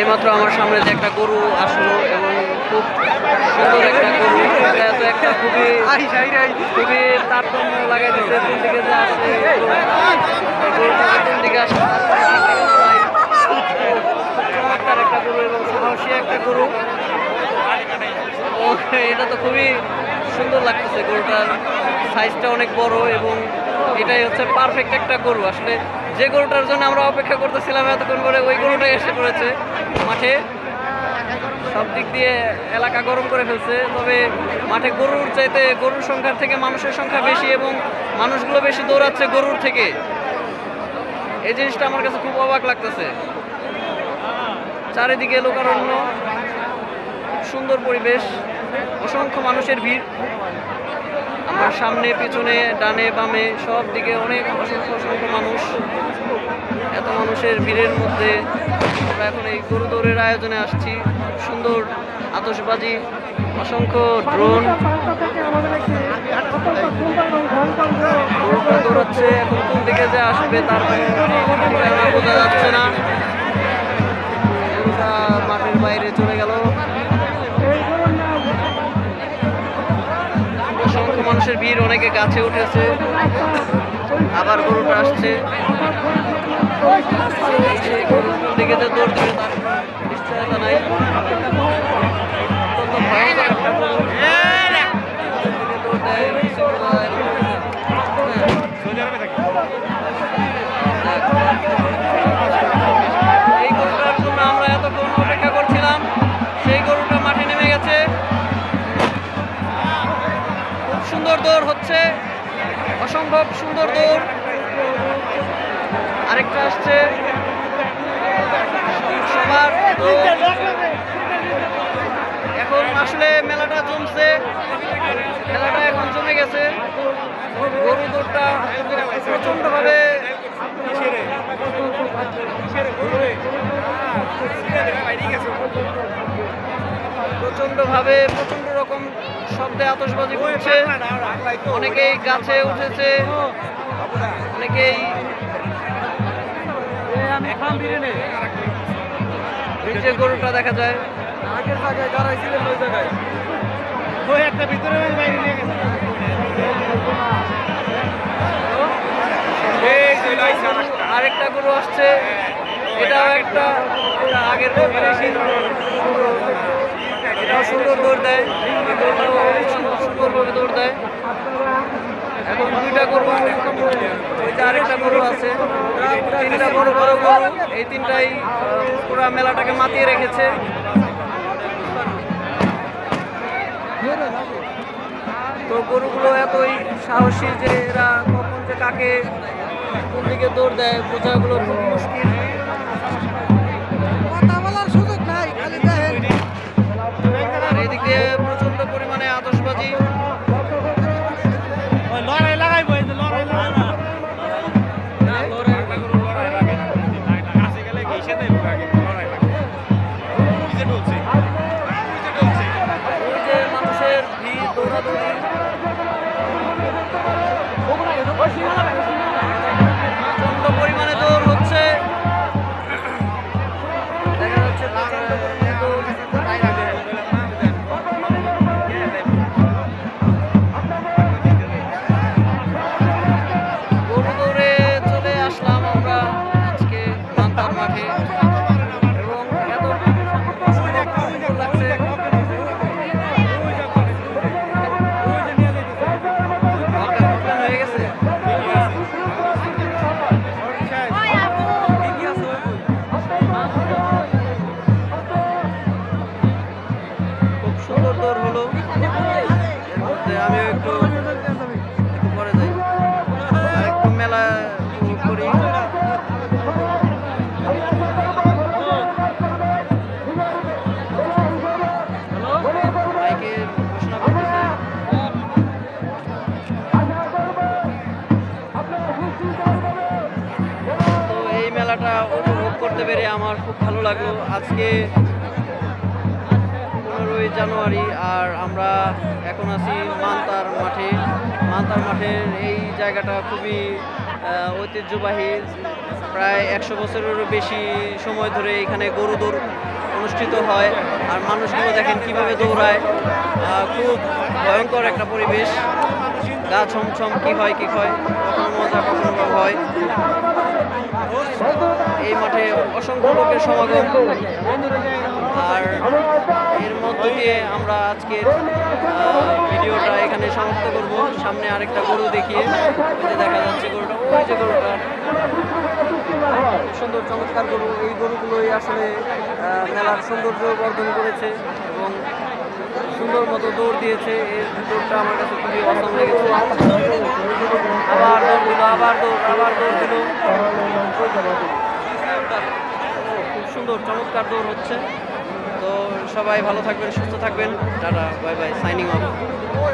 এইমাত্র আমার সামনে যে একটা গরু আসলো এবং খুব সুন্দর একটা গরু। এত একটা খুবই খুবই তারতম্য লাগাই দিচ্ছে কোন দিকে যে আসে কোন দিকে আসে। চমৎকার একটা গরু এবং সাহসী একটা গরু। এটা তো খুবই সুন্দর লাগতেছে গরুটার সাইজটা অনেক বড় এবং এটাই হচ্ছে পারফেক্ট একটা গরু। আসলে যে গরুটার জন্য আমরা অপেক্ষা করতেছিলাম এতক্ষণ করে ওই গরুটাই এসে পড়েছে মাঠে। সব দিক দিয়ে এলাকা গরম করে ফেলছে, তবে মাঠে গরুর চাইতে গরুর সংখ্যার থেকে মানুষের সংখ্যা বেশি এবং মানুষগুলো বেশি দৌড়াচ্ছে গরুর থেকে। এই জিনিসটা আমার কাছে খুব অবাক লাগতেছে। চারিদিকে লোকারণ্য, সুন্দর পরিবেশ, অসংখ্য মানুষের ভিড়। সামনে, পিছনে, ডানে, বামে, সব দিকে অনেক অসংখ্য অসংখ্য মানুষ। এত মানুষের ভিড়ের মধ্যে আমরা এখন এই গরু দৌড়ের আয়োজনে আসছি। সুন্দর আতশবাজি, অসংখ্য ড্রোন। দৌড়াচ্ছে, এখন কোন দিকে যে আসবে তার বোঝা যাচ্ছে না। ভিড় অনেকে গাছে উঠেছে। আবার গরুটা আসছে। গরুর দিকে যে দৌড় দিবে তার নাই। সুন্দর দৌড় হচ্ছে। অসম্ভব সুন্দর দৌড়। আরেকটা আসছে। সবার এখন আসলে মেলাটা জমছে। মেলাটা এখন জমে গেছে। গরু দৌড়টা প্রচণ্ডভাবে প্রচণ্ডভাবে, প্রচণ্ড শব্দে আতশবাজি করছে। অনেকেই গাছে উঠেছে। অনেকেই যে গরুটা দেখা যায়। আগের জায়গায় দাঁড়াইছিলেন ওই জায়গায়। ওই একটা ভিতরে বাইরে নিয়ে গেছে। আরেকটা। গরু আসছে। এটাও একটা আগের এটাও সুন্দর দৌড় দেয়। সুন্দরভাবে দৌড় দেয় এখন দুইটা গরু ওই যে গরু আছে তিনটা বড় বড় গরু এই তিনটাই পুরা মেলাটাকে মাতিয়ে রেখেছে তো গরুগুলো এতই সাহসী যে এরা কখন যে কাকে কোন দিকে দৌড় দেয়, বোঝাগুলো খুব মুশকিল। এদিক দিয়ে প্রচণ্ড পরিমাণে আতশবাজি। ওই লড়াই লাগাইবো এই না লড়াই লাগাই না। ওই পেরে আমার খুব ভালো লাগল। আজকে পনেরোই জানুয়ারি আর আমরা এখন আছি মান্তার মাঠে। মান্তার মাঠের এই জায়গাটা খুবই ঐতিহ্যবাহী। প্রায় একশো বছরেরও বেশি সময় ধরে এখানে গরু দৌড় অনুষ্ঠিত হয় আর মানুষগুলো দেখেন কীভাবে দৌড়ায়। খুব ভয়ঙ্কর একটা পরিবেশ। গা ছমছম কি হয় কি হয়, কখনো মজা, কখনো ভয় এই মাঠে অসংখ্য লোকের সমাগম। আর এর মধ্য দিয়ে আমরা আজকের ভিডিওটা এখানে সমাপ্ত করব। সামনে আরেকটা গরু দেখিয়ে দেখা যাচ্ছে গরুটা। ওই যে গরুটা। সুন্দর চমৎকার গরু। এই গরুগুলোই আসলে মেলার সৌন্দর্য বর্ধন করেছে। সুন্দর মতো দৌড় দিয়েছে। এই দৌড়টা আমার কাছে খুবই অসম লেগেছে। আবার দৌড় দিল, আবার দৌড় আবার দৌড় দিল। খুব সুন্দর, চমৎকার দৌড় হচ্ছে। তো সবাই ভালো থাকবেন, সুস্থ থাকবেন। Tata, bye bye signing off